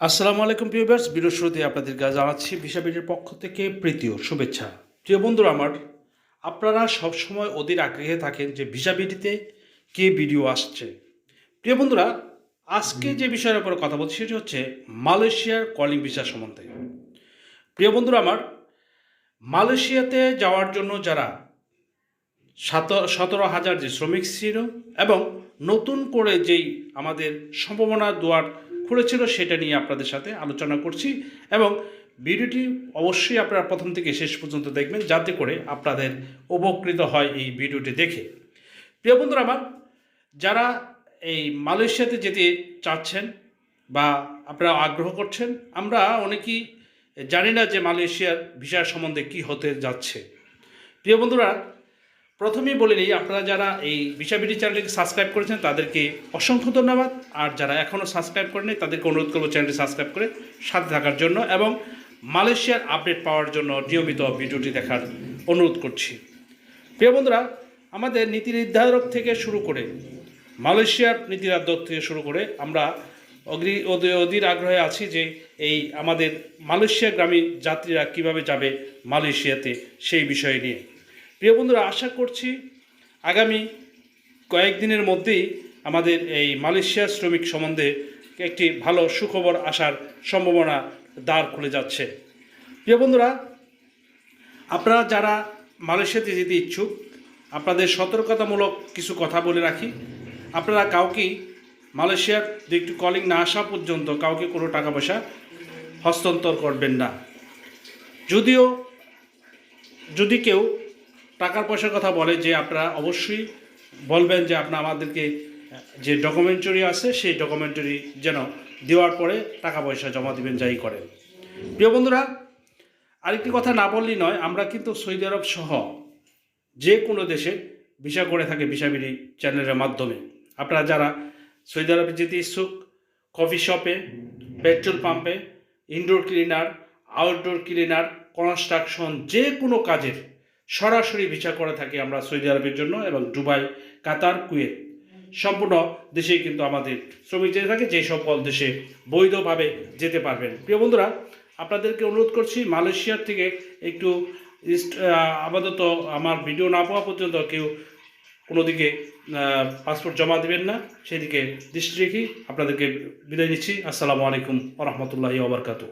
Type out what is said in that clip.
আসসালামু আলাইকুম প্রিয়বার্স ভিডিও শুরুতে আপনাদেরকে জানাচ্ছি ভিসাবিটির পক্ষ থেকে প্রীতি ও শুভেচ্ছা। প্রিয় বন্ধুরা আমার, আপনারা সবসময় ওদের আগ্রহে থাকেন যে ভিসাবিটিতে কে ভিডিও আসছে। প্রিয় বন্ধুরা, আজকে যে বিষয়ের উপরে কথা বলছি সেটি হচ্ছে মালয়েশিয়ার কলিং ভিসা সম্বন্ধে। প্রিয় বন্ধুরা আমার, মালয়েশিয়াতে যাওয়ার জন্য যারা সাত, সতেরো হাজার যে শ্রমিক ছিল এবং নতুন করে যেই আমাদের সম্ভাবনা দুয়ার খুলেছিল, সেটা নিয়ে আপনাদের সাথে আলোচনা করছি এবং ভিডিওটি অবশ্যই আপনারা প্রথম থেকে শেষ পর্যন্ত দেখবেন যাতে করে আপনাদের উপকৃত হয় এই ভিডিওটি দেখে। প্রিয় বন্ধুরা আমার, যারা এই মালয়েশিয়াতে যেতে চাচ্ছেন বা আপনারা আগ্রহ করছেন, আমরা অনেকেই জানি না যে মালয়েশিয়ার ভিসার সম্বন্ধে কি হতে যাচ্ছে। প্রিয় বন্ধুরা প্রথমেই বলে নিই, আপনারা যারা এই বিষাবিডি চ্যানেলটিকে সাবস্ক্রাইব করেছেন তাদেরকে অসংখ্য ধন্যবাদ। আর যারা এখনও সাবস্ক্রাইব করেনি তাদেরকে অনুরোধ করব চ্যানেলটি সাবস্ক্রাইব করে সাথে থাকার জন্য এবং মালয়েশিয়ার আপডেট পাওয়ার জন্য নিয়মিত ভিডিওটি দেখার অনুরোধ করছি। প্রিয় বন্ধুরা, আমাদের নীতি নির্ধারক থেকে শুরু করে, মালয়েশিয়ার নীতি নির্ধারক থেকে শুরু করে আমরা অগ্রি অধি- অধীর আগ্রহে আছি যে এই আমাদের মালয়েশিয়া গ্রামীণ যাত্রীরা কীভাবে যাবে মালয়েশিয়াতে সেই বিষয় নিয়ে। প্রিয় বন্ধুরা, আশা করছি আগামী কয়েকদিনের মধ্যেই আমাদের এই মালয়েশিয়া শ্রমিক সম্বন্ধে একটি ভালো সুখবর আসার সম্ভাবনা দ্বার খুলে যাচ্ছে। প্রিয় বন্ধুরা, আপনারা যারা মালয়েশিয়াতে যেতে ইচ্ছুক, আপনাদের সতর্কতামূলক কিছু কথা বলে রাখি। আপনারা কাউকেই মালয়েশিয়ার একটু কলিং না আসা পর্যন্ত কাউকে কোনো টাকা পয়সা হস্তান্তর করবেন না। যদিও, যদি কেউ টাকার পয়সার কথা বলে যে আপনারা অবশ্যই বলবেন যে আপনার আমাদেরকে, যে ডকুমেন্টারি আছে, সেই ডকুমেন্টারি যেন দেওয়ার পরে টাকা পয়সা জমা দিবেন, যাই করেন। প্রিয় বন্ধুরা, আরেকটি কথা না বললেই নয়, আমরা কিন্তু সৌদি আরব সহ যে কোনো দেশে ভিসা করে থাকে ভিসাবিডি চ্যানেলের মাধ্যমে। আপনারা যারা সৌদি আরবে যেতে ইচ্ছুক, কফি শপে, পেট্রোল পাম্পে indoor cleaner outdoor cleaner construction যে কোনো কাজের সরাসরি ভিসা করে থাকি আমরা সৌদি আরবের জন্য এবং দুবাই, কাতার, কুয়েত। সম্পূর্ণ দেশেই কিন্তু আমাদের শ্রমিক যেতে থাকে, যে সকল দেশে বৈধভাবে যেতে পারবেন। প্রিয় বন্ধুরা, আপনাদেরকে অনুরোধ করছি, মালয়েশিয়ার থেকে একটু আপাতত আমার ভিডিও না পাওয়া পর্যন্ত কেউ কোনো দিকে পাসপোর্ট জমা দিবেন না, সেদিকে দৃষ্টি রেখে আপনাদেরকে বিদায় নিচ্ছি। আসসালামু আলাইকুম রহমতুল্লাহি ওবরকাতু